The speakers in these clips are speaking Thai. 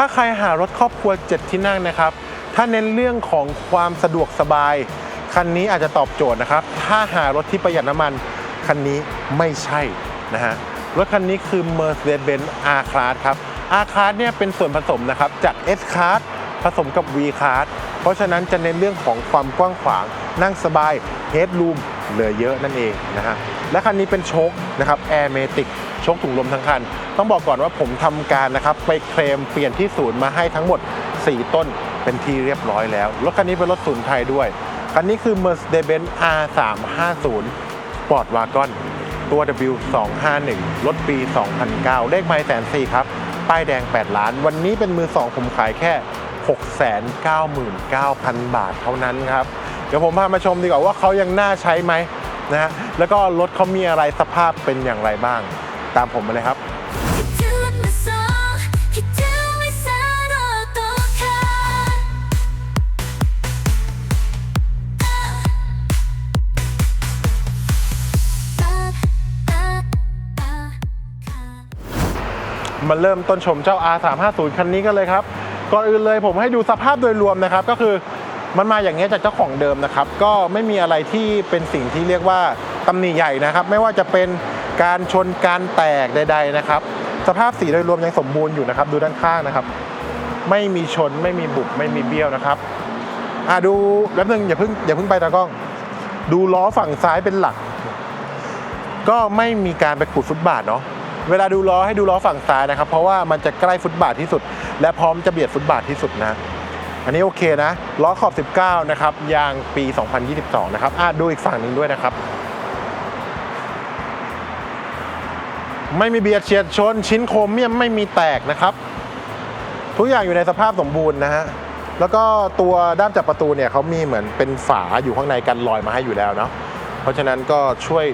ถ้าใครหารถครอบครัว 7 ที่นั่งนะครับ ถ้าเน้นเรื่องของความสะดวกสบาย คันนี้อาจจะตอบโจทย์นะครับ ถ้าหารถที่ประหยัดน้ำมัน คันนี้ไม่ใช่นะฮะ รถคันนี้คือ Mercedes-Benz R-Class ครับ R-Class เนี่ยเป็นส่วนผสมนะครับจาก S-Class ผสมกับ V-Class เพราะฉะนั้นจะเน้นเรื่องของความกว้างขวาง นั่งสบาย Headroom เหลือเยอะนั่นเองนะฮะและคันนี้เป็นโชคนะครับ Air Matic โชคถุงลมทั้งคัน ต้องบอกก่อนว่าผมทำการนะครับไปเคลมเปลี่ยนที่ศูนย์มาให้ทั้งหมด 4 ต้นเป็นที่เรียบร้อยแล้วรถคันนี้เป็นรถศูนย์ไทยด้วยคันนี้คือ Mercedes-Benz R350 Sport Wagon ตัว W251 รถปี 2009 เลขไมล์แสนสี่ครับ ป้ายแดง 8 ล้าน วันนี้เป็นมือ2ผมขายแค่ 699,000 บาทเท่านั้นครับ เดี๋ยวผมพามาชมดีกว่าว่าเขายังน่าใช้ไหมนะฮะแล้วก็รถเขามีอะไรสภาพเป็นอย่างไรบ้าง ตามผมมาเลยครับคิดถึงไม่สองคิดถึงไม่สานอตัวขาดมาเริ่มต้นชมเจ้า R350 คันนี้กันเลยครับ ก่อนอื่นเลยผมให้ดูสภาพโดยรวมนะครับ ก็คือ มันมาอย่างเงี้ยจากเจ้าของเดิมนะครับ ก็ไม่มีอะไรที่เป็นสิ่งที่เรียกว่าตำหนิใหญ่นะครับ ไม่ว่าจะเป็นการชนการแตกใด ๆนะครับ สภาพสีโดยรวมยังสมบูรณ์อยู่นะครับ ดูด้านข้างนะครับ ไม่มีชนไม่มีบุบไม่มีเบี้ยวนะครับอะดูแป๊บนึงอย่าเพิ่งอย่าเพิ่งไปตากล้อง ดูล้อฝั่งซ้ายเป็นหลัก ก็ไม่มีการไปขูดฟุตบาทเนาะเวลาดูล้อให้ดูล้อฝั่งซ้ายนะครับ เพราะว่ามันจะใกล้ฟุตบาทที่สุด และพร้อมจะเบียดฟุตบาทที่สุดนะ อันนี้โอเคนะล้อขอบ 19 นะครับ ยางปี 2022 นะครับอะดูอีกฝั่งหนึ่งด้วยนะครับ ไม่มีเบียดเฉียดชน ชิ้นโครเมียมไม่มีแตกนะครับ ทุกอย่างอยู่ในสภาพสมบูรณ์นะฮะแล้วก็ตัวด้ามจับประตูเนี่ยเขามีเหมือนเป็นฝาอยู่ข้างในกันรอยมาให้อยู่แล้วเนาะเพราะฉะนั้นก็ช่วย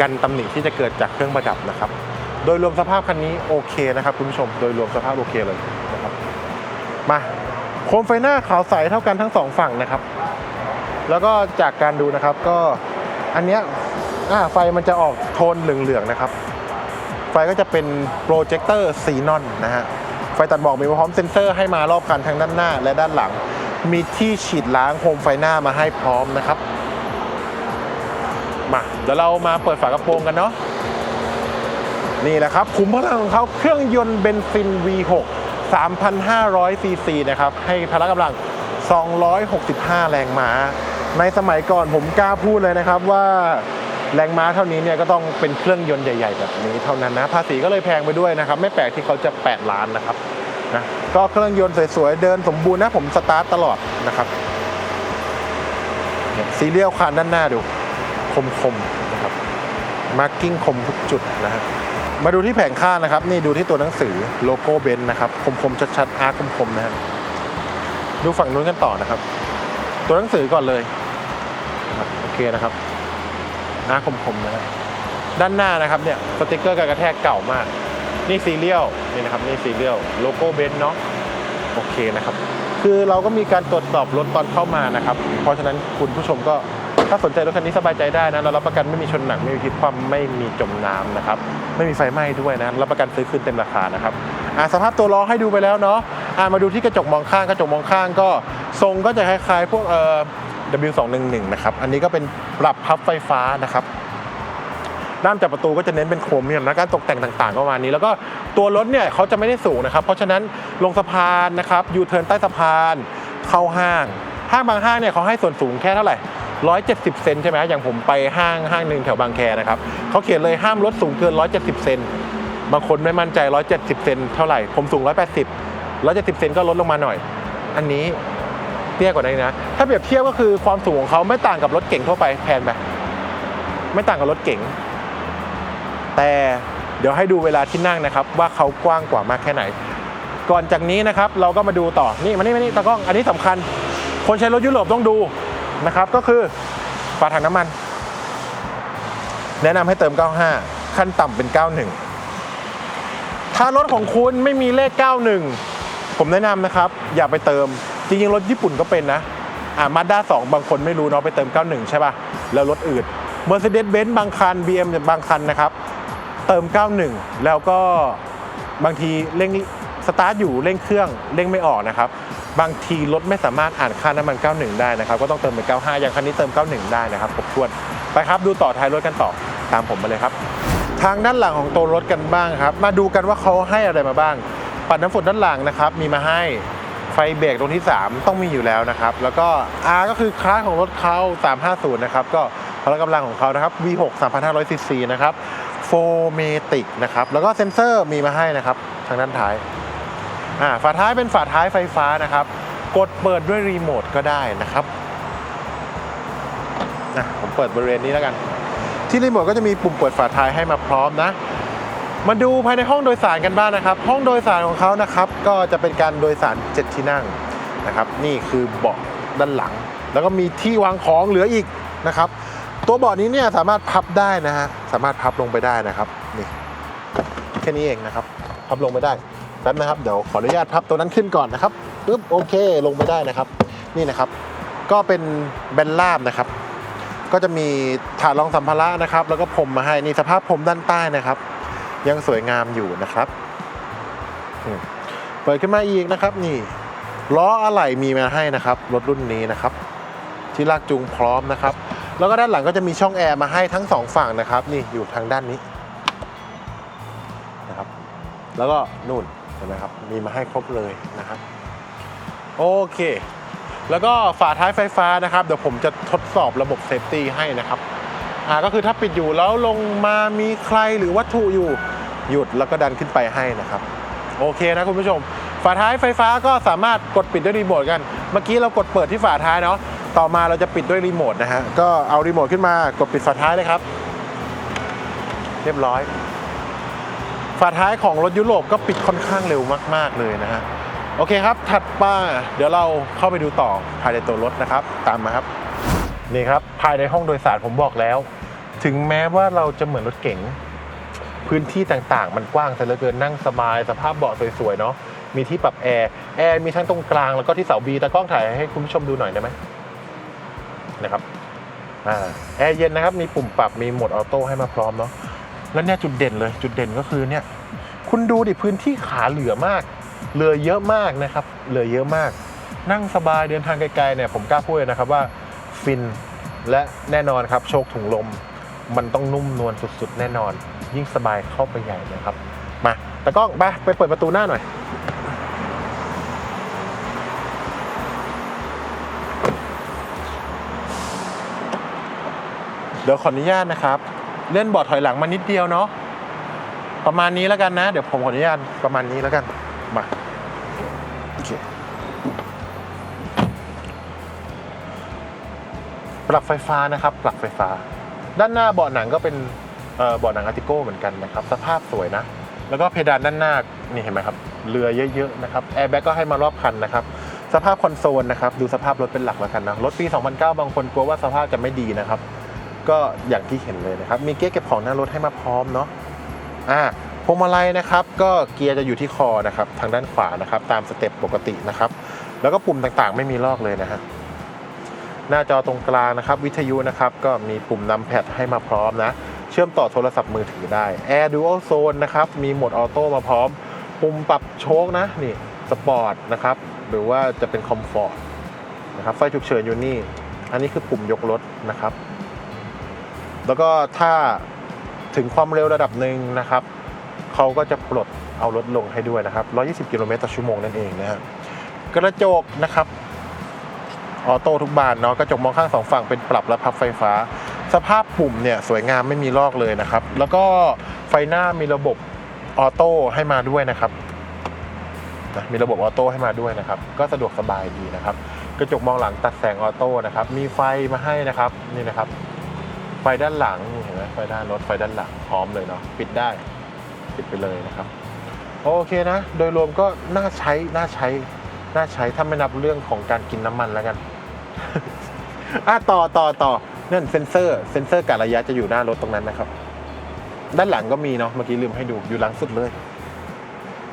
กันตำหนิที่จะเกิดจากเครื่องประดับนะครับ โดยรวมสภาพคันนี้โอเคนะครับคุณผู้ชม โดยรวมสภาพโอเคเลยนะครับ มา มไฟหน้าขาวใสเท่ากันทั้งสองฝั่งนะครับ แล้วก็จากการดูนะครับก็อันเนี้ยไฟมันจะออกโทนเหลืองๆนะครับ ไฟก็จะเป็นโปรเจคเตอร์ซีนอนนะฮะไฟตัดหมอกมีพร้อมเซ็นเซอร์ให้มารอบคันทั้งด้านหน้าและด้านหลัง มีที่ฉีดล้างโคมไฟหน้ามาให้พร้อมนะครับ มาเดี๋ยวเรามาเปิดฝากระโปรงกันเนาะนี่แหละครับขุมพลังของเขาเครื่องยนต์เบนซิน V6 3,500 ซีซีนะครับ ให้พละกำลัง 265 แรงม้า ในสมัยก่อนผมกล้าพูดเลยนะครับว่าแรงม้าเท่านี้เนี่ยก็ต้องเป็นเครื่องยนต์ใหญ่ ๆ แบบนี้เท่านั้นนะ ภาษีก็เลยแพงไปด้วยนะครับ ไม่แปลกที่เขาจะ 8 ล้านนะครับนะก็เครื่องยนต์สวยๆ เดินสมบูรณ์นะผมสตาร์ทตลอดนะครับเนี่ยซีเรียลคานด้านหน้าดู คมๆนะครับมาร์กิ้งคมทุกจุดนะฮะ มาดูที่แผงข้างนะครับ นี่ดูที่ตัวหนังสือโลโก้เบนนะครับ คมๆ ชัดๆ อาร์คมๆ นะฮะดูฝั่งนู้นกันต่อนะครับ ตัวหนังสือก่อนเลยนะครับโอเคนะครับอาร์คมๆ นะฮะด้านหน้านะครับเนี่ยสติกเกอร์การกระแทกเก่ามาก นี่ซีเรียลนี่นะครับนี่ซีเรียลโลโก้เบนเนาะโอเคนะครับ คือเราก็มีการตรวจสอบรถตอนเข้ามานะครับ เพราะฉะนั้นคุณผู้ชมก็ถ้าสนใจรถคันนี้สบายใจได้นะ เรารับประกันไม่มีชนหนัก ไม่มีพลิกคว่ำไม่มีจมน้ำนะครับ ไม่มีไฟไหม้ด้วยนะรับประกันซื้อคืนเต็มราคานะครับอ่าสภาพตัวล้อให้ดูไปแล้วเนาะอ่ามาดูที่กระจกมองข้างกระจกมองข้างก็ทรงก็จะคล้ายๆพวกเอ่อ W211 นะครับอันนี้ก็เป็นปรับพับไฟฟ้านะครับด้ามจับประตูก็จะเน้นเป็นโครเมียมนะการตกแต่งต่างๆก็ประมาณนี้ แล้วก็ตัวรถเนี่ยเขาจะไม่ได้สูงนะครับ เพราะฉะนั้นลงสะพานนะครับยูเทิร์นใต้สะพานเข้าห้าง ห้างบางห้างเนี่ยเขาให้ส่วนสูงแค่เท่าไหร่ 170 เซนใช่ไหมอย่างผมไปห้างห้างหนึ่งแถวบางแคนะครับเขาเขียนเลยห้ามรถสูงเกิน 170 เซนบางคนไม่มั่นใจ 170 เซนเท่าไหร่ ผมสูง 180 170 เซนก็ลดลงมาหน่อย อันนี้เตี้ยกว่านี้นะ ถ้าเปรียบเทียบก็คือความสูงของเขาไม่ต่างกับรถเก่งทั่วไปแพนไปไม่ต่างกับรถเก่ง แต่เดี๋ยวให้ดูเวลาที่นั่งนะครับ ว่าเขากว้างกว่ามากแค่ไหน ก่อนจากนี้นะครับ เราก็มาดูต่อ นี่มานี่มานี่ตากล้อง อันนี้สำคัญ คนใช้รถยุโรปต้องดู นะครับ ก็คือฝาถังน้ำมัน แนะนำให้เติม 95 ขั้นต่ำเป็น 91 ถ้ารถของคุณไม่มีเลข 91 ผมแนะนำนะครับ อย่าไปเติมจริงๆ รถญี่ปุ่นก็เป็นนะอ่ามาด้า2บางคนไม่รู้เนาะไปเติม 91 ใช่ป่ะ แล้วรถอื่น Mercedes-Benz บางคัน BM บางคันนะครับ เติม 91 แล้วก็บางทีเร่งสตาร์ทอยู่เร่งเครื่องเร่งไม่ออกนะครับ บางทีรถไม่สามารถอ่านค่าน้ำมัน 91 ได้นะครับ ก็ต้องเติมเป็น 95 อย่างคันนี้เติม 91 ได้นะครับครบถ้วน ไปครับดูต่อท้ายรถกันต่อตามผมมาเลยครับ ทางด้านหลังของตัวรถกันบ้างครับ มาดูกันว่าเขาให้อะไรมาบ้าง ปัดน้ำฝนด้านหลังนะครับ มีมาให้ไฟเบรกตรงที่ 3 ต้องมีอยู่แล้วนะครับ แล้วก็ R ก็คือคลาสของรถเขา350 นะครับ ก็พละกำลังของเขานะครับ V6 3,500 cc นะครับโฟเมติกนะครับ แล้วก็เซ็นเซอร์มีมาให้นะครับ ทางด้านท้าย อ่าฝาท้ายเป็นฝาท้ายไฟฟ้านะครับ กดเปิดด้วยรีโมทก็ได้นะครับนะผมเปิดบริเวณนี้แล้วกัน ที่รีโมทก็จะมีปุ่มเปิดฝาท้ายให้มาพร้อมนะ มาดูภายในห้องโดยสารกันบ้างนะครับ ห้องโดยสารของเขานะครับ ก็จะเป็นการโดยสาร 7 ที่นั่งนะครับ นี่คือเบาะด้านหลัง แล้วก็มีที่วางของเหลืออีกนะครับ ตัวเบาะนี้เนี่ยสามารถพับได้นะฮะสามารถพับลงไปได้นะครับนี่แค่นี้เองนะครับ พับลงไปได้ แป๊บนะครับ เดี๋ยวขออนุญาตพับตัวนั้นขึ้นก่อนนะครับปึ๊บโอเคลงไปได้นะครับ นี่นะครับ ก็เป็นแบนลาบนะครับ ก็จะมีถาดรองสัมภาระนะครับ แล้วก็พรมมาให้นี่สภาพพรมด้านใต้นะครับ ยังสวยงามอยู่นะครับเปิดขึ้นมาอีกนะครับนี่ล้ออะไหล่มีมาให้นะครับ รถรุ่นนี้นะครับ ที่ลากจูงพร้อมนะครับ แล้วก็ด้านหลังก็จะมีช่องแอร์มาให้ทั้งสองฝั่งนะครับ นี่อยู่ทางด้านนี้นะครับ แล้วก็นู่น ห็นไหมครับมีมาให้ครบเลยนะครับโอเค แล้วก็ฝาท้ายไฟฟ้านะครับเดี๋ยวผมจะทดสอบระบบเซฟตี้ให้นะครับอ่าก็คือถ้าปิดอยู่แล้วลงมามีใครหรือวัตถุอยู่หยุดแล้วก็ดันขึ้นไปให้นะครับ โอเคนะคุณผู้ชม ฝาท้ายไฟฟ้าก็สามารถกดปิดด้วยรีโมทกัน เมื่อกี้เรากดเปิดที่ฝาท้ายเนาะต่อมาเราจะปิดด้วยรีโมทนะฮะก็เอารีโมทขึ้นมากดปิดฝาท้ายเลยครับ เรียบร้อย ฝาท้ายของรถยุโรปก็ปิดค่อนข้างเร็วมาก ๆ เลยนะฮะ โอเคครับ ถัดมาเดี๋ยวเราเข้าไปดูต่อภายในตัวรถนะครับ ตามมาครับ นี่ครับ ภายในห้องโดยสารผมบอกแล้ว ถึงแม้ว่าเราจะเหมือนรถเก๋งพื้นที่ต่างๆ มันกว้างแต่เหลือเกินนั่งสบาย สภาพเบาะสวยๆเนาะมีที่ปรับแอร์แอร์มีทั้งตรงกลางแล้วก็ที่เสาบีตากล้องถ่ายให้คุณผู้ชมดูหน่อยได้ไหมนะครับอแอร์เย็นนะครับ มีปุ่มปรับมีโหมดออโต้ให้มาพร้อมเนาะ แล้วเนี่ยจุดเด่นเลยจุดเด่นก็คือเนี่ยคุณดูดิพื้นที่ขาเหลือมากเหลือเยอะมากนะครับเหลือเยอะมาก นั่งสบายเดินทางไกลๆเนี่ยผมกล้าพูดเลยนะครับว่าฟินและแน่นอนครับโชคถุงลม มันต้องนุ่มนวลสุดๆ แน่นอน ยิ่งสบายเข้าไปใหญ่เลยครับ มาตะก้องไปไปเปิดประตูหน้าหน่อยเดี๋ยวขออนุญาตนะครับ เลื่อนเบาะถอยหลังมานิดเดียวเนาะประมาณนี้แล้วกันนะ เดี๋ยวผมขออนุญาตประมาณนี้แล้วกันมาโอเคปรับไฟฟ้านะครับปรับไฟฟ้า ด้านหน้าเบาะหนังก็เป็นเอ่อเบาะหนังอาร์ติโก้เหมือนกันนะครับ สภาพสวยนะ แล้วก็เพดานด้านหน้านี่เห็นไหมครับเรือเยอะๆนะครับแอร์แบ็กก็ให้มารอบคันนะครับสภาพคอนโซลนะครับ ดูสภาพรถเป็นหลักแล้วกันนะ รถปี 2009 บางคนกลัวว่าสภาพจะไม่ดีนะครับ ก็อย่างที่เห็นเลยนะครับ มีเกียร์เก็บของหน้ารถให้มาพร้อมเนาะอ่าพวงมาลัยนะครับ ก็เกียร์จะอยู่ที่คอนะครับ ทางด้านขวานะครับ ตามสเต็ปปกตินะครับ แล้วก็ปุ่มต่างๆ ไม่มีลอกเลยนะฮะหน้าจอตรงกลางนะครับ วิทยุนะครับ ก็มีปุ่มนำแพดให้มาพร้อมนะ เชื่อมต่อโทรศัพท์มือถือได้ Air Dual Zone นะครับ มีโหมดออโต้มาพร้อม ปุ่มปรับโชคนะนี่สปอร์ตนะครับ หรือว่าจะเป็นคอมฟอร์ตนะครับไฟฉุกเฉินอยู่นี่ อันนี้คือปุ่มยกรถนะครับ แล้วก็ถ้าถึงความเร็วระดับหนึ่งนะครับเขาก็จะปลดเอารถลงให้ด้วยนะครับ 120 กิโลเมตรต่อชั่วโมงนั่นเองนะฮะกระจกนะครับออโต้ทุกบานเนาะกระจกมองข้างสองฝั่งเป็นปรับและพับไฟฟ้า สภาพปุ่มเนี่ยสวยงามไม่มีลอกเลยนะครับ แล้วก็ไฟหน้ามีระบบออโต้ให้มาด้วยนะครับนะมีระบบออโต้ให้มาด้วยนะครับ ก็สะดวกสบายดีนะครับ กระจกมองหลังตัดแสงออโต้นะครับ มีไฟมาให้นะครับนี่นะครับ ไฟด้านหลังเห็นไหมไฟด้านรถไฟด้านหลังพร้อมเลยเนาะปิดได้ปิดไปเลยนะครับ โอเคนะ โดยรวมก็น่าใช้น่าใช้น่าใช้ถ้าไม่นับเรื่องของการกินน้ำมันแล้วกันอะต่อต่อต่อนั่นเซนเซอร์เซนเซอร์การระยะจะอยู่หน้ารถตรงนั้นนะครับ ด้านหลังก็มีเนาะเมื่อกี้ลืมให้ดูอยู่หลังสุดเลย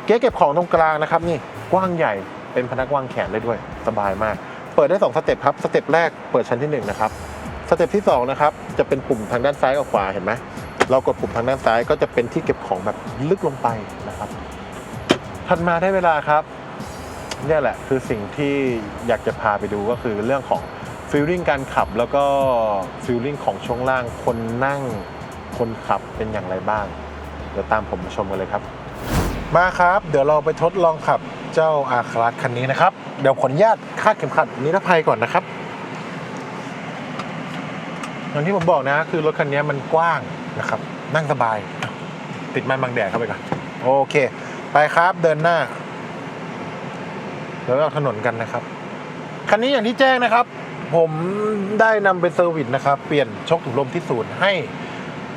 เก๊เก็บของตรงกลางนะครับ นี่กว้างใหญ่เป็นพนักวางแขนได้ด้วย สบายมาก เปิดได้สองสเต็ปครับสเต็ปแรกเปิดชั้นที่หนึ่งนะครับ สเต็ปที่สองนะครับจะเป็นปุ่มทางด้านซ้ายกับขวาเห็นไหมเรากดปุ่มทางด้านซ้ายก็จะเป็นที่เก็บของแบบลึกลงไปนะครับถัดมาได้เวลาครับเนี่ยแหละคือสิ่งที่อยากจะพาไปดูก็คือเรื่องของฟิลลิ่งการขับแล้วก็ฟิลลิ่งของช่วงล่างคนนั่งคนขับเป็นอย่างไรบ้าง เดี๋ยวตามผมมาชมกันเลยครับ มาครับ เดี๋ยวเราไปทดลองขับเจ้าอาคลาสคันนี้นะครับ เดี๋ยวขออนุญาตคาดเข็มขัดนิรภัยก่อนนะครับ อย่างที่ผมบอกนะ คือรถคันนี้มันกว้างนะครับ นั่งสบาย ติดไม้บังแดดเข้าไปก่อนโอเค ไปครับเดินหน้าเดี๋ยวเราถนนกันนะครับ คันนี้อย่างที่แจ้งนะครับ ผมได้นำไปเซอร์วิสนะครับ เปลี่ยนชกถุงลมที่ศูนย์ให้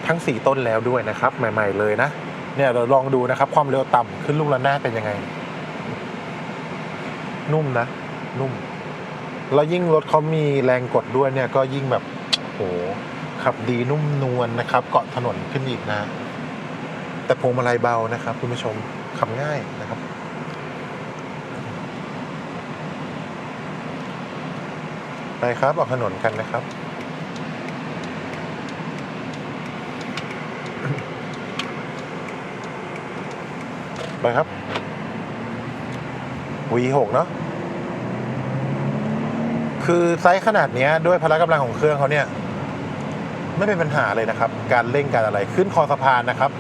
ทั้ง 4 ต้นแล้วด้วยนะครับ ใหม่ ๆ เลยนะ เนี่ยเราลองดูนะครับ ความเร็วต่ำขึ้นลูกระนาเป็นยังไง นุ่มนะ นุ่ม แล้วยิ่งรถเขามีแรงกดด้วยเนี่ยก็ยิ่งแบบ โหขับดีนุ่มนวลนะครับ เกาะถนนขึ้นอีกนะ แต่พวงมาลัยเบานะครับคุณผู้ชมขับง่ายนะครับ ไปครับออกถนนกันนะครับไปครับ V6 เนาะคือไซส์ขนาดเนี้ยด้วยพละกำลังของเครื่องเขาเนี่ย ไม่เป็นปัญหาเลยนะครับ การเร่งการอะไรขึ้นคอสะพานนะครับ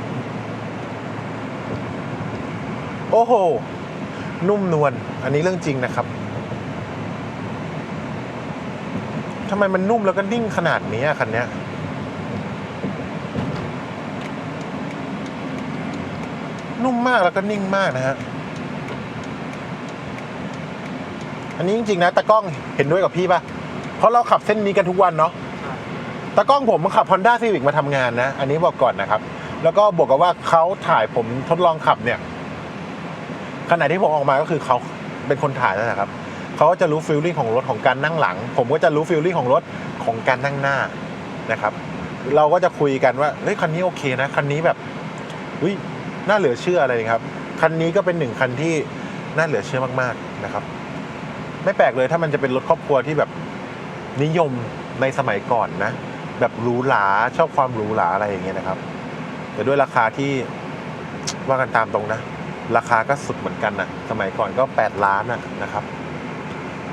โอ้โห นุ่มนวลอันนี้เรื่องจริงนะครับทำไมมันนุ่มแล้วก็นิ่งขนาดนี้คันนี้นุ่มมากแล้วก็นิ่งมากนะฮะ อันนี้จริงๆนะตากล้องเห็นด้วยกับพี่ปะเพราะเราขับเส้นนี้กันทุกวันเนาะ ตากล้องผมขับ Honda Civic มาทำงานนะ อันนี้บอกก่อนนะครับ แล้วก็บวกกับว่าเขาถ่ายผมทดลองขับเนี่ยขณะที่ผมออกมาก็คือเขาเป็นคนถ่ายนั่นแหละครับเขาก็จะรู้ฟีลลิ่งของรถของการนั่งหลัง ผมก็จะรู้ฟีลลิ่งของรถของการนั่งหน้านะครับ เราก็จะคุยกันว่าเฮ้ยคันนี้โอเคนะคันนี้แบบอุ้ยน่าเหลือเชื่ออะไรครับคันนี้ก็เป็นหนึ่งคันที่น่าเหลือเชื่อมากๆนะครับ ไม่แปลกเลยถ้ามันจะเป็นรถครอบครัวที่แบบนิยมในสมัยก่อนนะ แบบหรูหราชอบความหรูหราอะไรอย่างเงี้ยนะครับ แต่ด้วยราคาที่ว่ากันตามตรงนะ ราคาก็สุดเหมือนกันนะสมัยก่อนก็ 8 ล้านนะนะครับ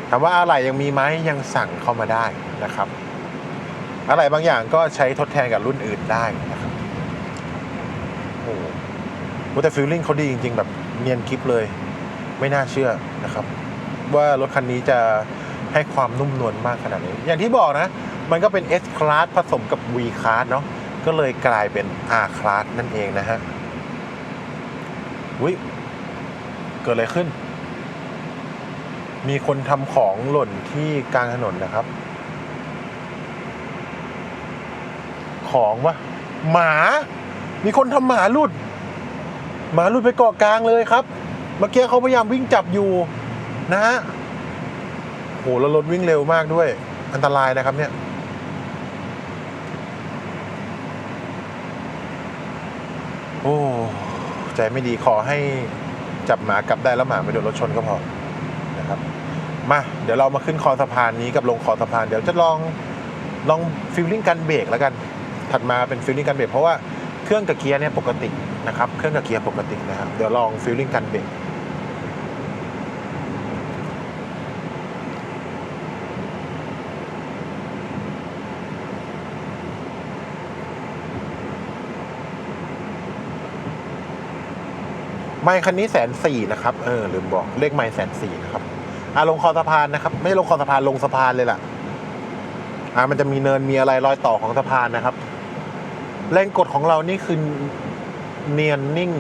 ถามว่าอะไรยังมีไหมยังสั่งเข้ามาได้นะครับ อะไรบางอย่างก็ใช้ทดแทนกับรุ่นอื่นได้นะครับโอ้โหแต่ฟีลลิ่งเขาดีจริง ๆ แบบเนียนกริปเลย ไม่น่าเชื่อนะครับ ว่ารถคันนี้จะ ให้ความนุ่มนวลมากขนาดนี้ อย่างที่บอกนะ มันก็เป็น S Class ผสมกับ V Class เนาะก็เลยกลายเป็น R Class นั่นเองนะฮะวิเกิดอะไรขึ้น มีคนทำของหล่นที่กลางถนนนะครับ ของวะหมา มีคนทำหมาลุด หมาลุดไปเกาะกลางเลยครับ เมื่อกี้เขาพยายามวิ่งจับอยู่นะฮะ โหแล้วรถวิ่งเร็วมากด้วย อันตรายนะครับเนี่ยโอ้ใจไม่ดีขอให้จับหมากลับได้แล้วหมาไม่โดนรถชนก็พอนะครับมาเดี๋ยวเรามาขึ้นคอสะพานนี้กับลงคอสะพานเดี๋ยวจะลองลองฟิลลิ่งการเบรกแล้วกัน ถัดมาเป็นฟิลลิ่งการเบรกเพราะว่าเครื่องกับเกียร์เนี่ยปกตินะครับ เครื่องกับเกียร์ปกตินะครับ เดี๋ยวลองฟิลลิ่งการเบรก ไม่คันนี้แสนสี่นะครับ เออ ลืมบอกเลขไม่แสนสี่นะครับ อะลงคอสะพานนะครับ ไม่ลงคอสะพานลงสะพานเลยล่ะ อะมันจะมีเนินมีอะไรรอยต่อของสะพานนะครับ แรงกดของเรานี่คือเนียนนิ่ง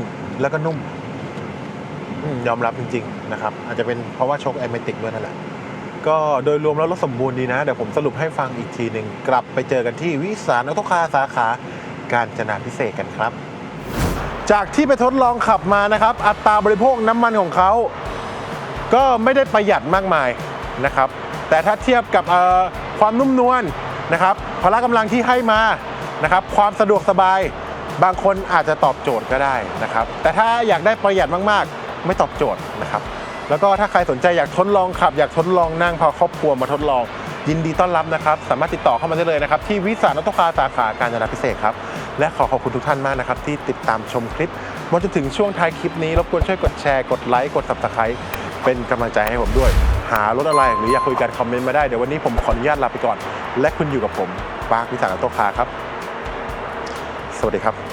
แล้วก็นุ่มยอมรับจริง ๆ นะครับ อาจจะเป็นเพราะว่าชคไอเมติกด้วยนั่นแหละ ก็โดยรวมแล้วรถสมบูรณ์ดีนะ เดี๋ยวผมสรุปให้ฟังอีกทีหนึ่งกลับไปเจอกันที่วิสารออโตคาสาขา การจนาพิเศษกันครับ จากที่ไปทดลองขับมานะครับ อัตราบริโภคน้ำมันของเขา ก็ไม่ได้ประหยัดมากมายนะครับ แต่ถ้าเทียบกับเอ่อความนุ่มนวลนะครับ พละกำลังที่ให้มานะครับ ความสะดวกสบายบางคนอาจจะตอบโจทย์ก็ได้นะครับ แต่ถ้าอยากได้ประหยัดมากๆ ไม่ตอบโจทย์นะครับ แล้วก็ถ้าใครสนใจอยากทดลองขับ อยากทดลองนั่งพาครอบครัวมาทดลองยินดีต้อนรับนะครับ สามารถติดต่อเข้ามาได้เลยนะครับ ที่วิสารออโตคาสาขาการจนาพิเศษครับ และขอขอบคุณทุกท่านมากนะครับ ที่ติดตามชมคลิปมาจนถึงช่วงท้ายคลิปนี้รบกวนช่วยกดแชร์กดไลค์กดสับสไครต์เป็นกำลังใจให้ผมด้วย หารถอะไรหรืออยากคุยกันคอมเมนต์มาได้เดี๋ยววันนี้ผมขออนุญาตลาไปก่อน และคุณอยู่กับผมปาร์ควิสาหกิจโตคาครับ สวัสดีครับ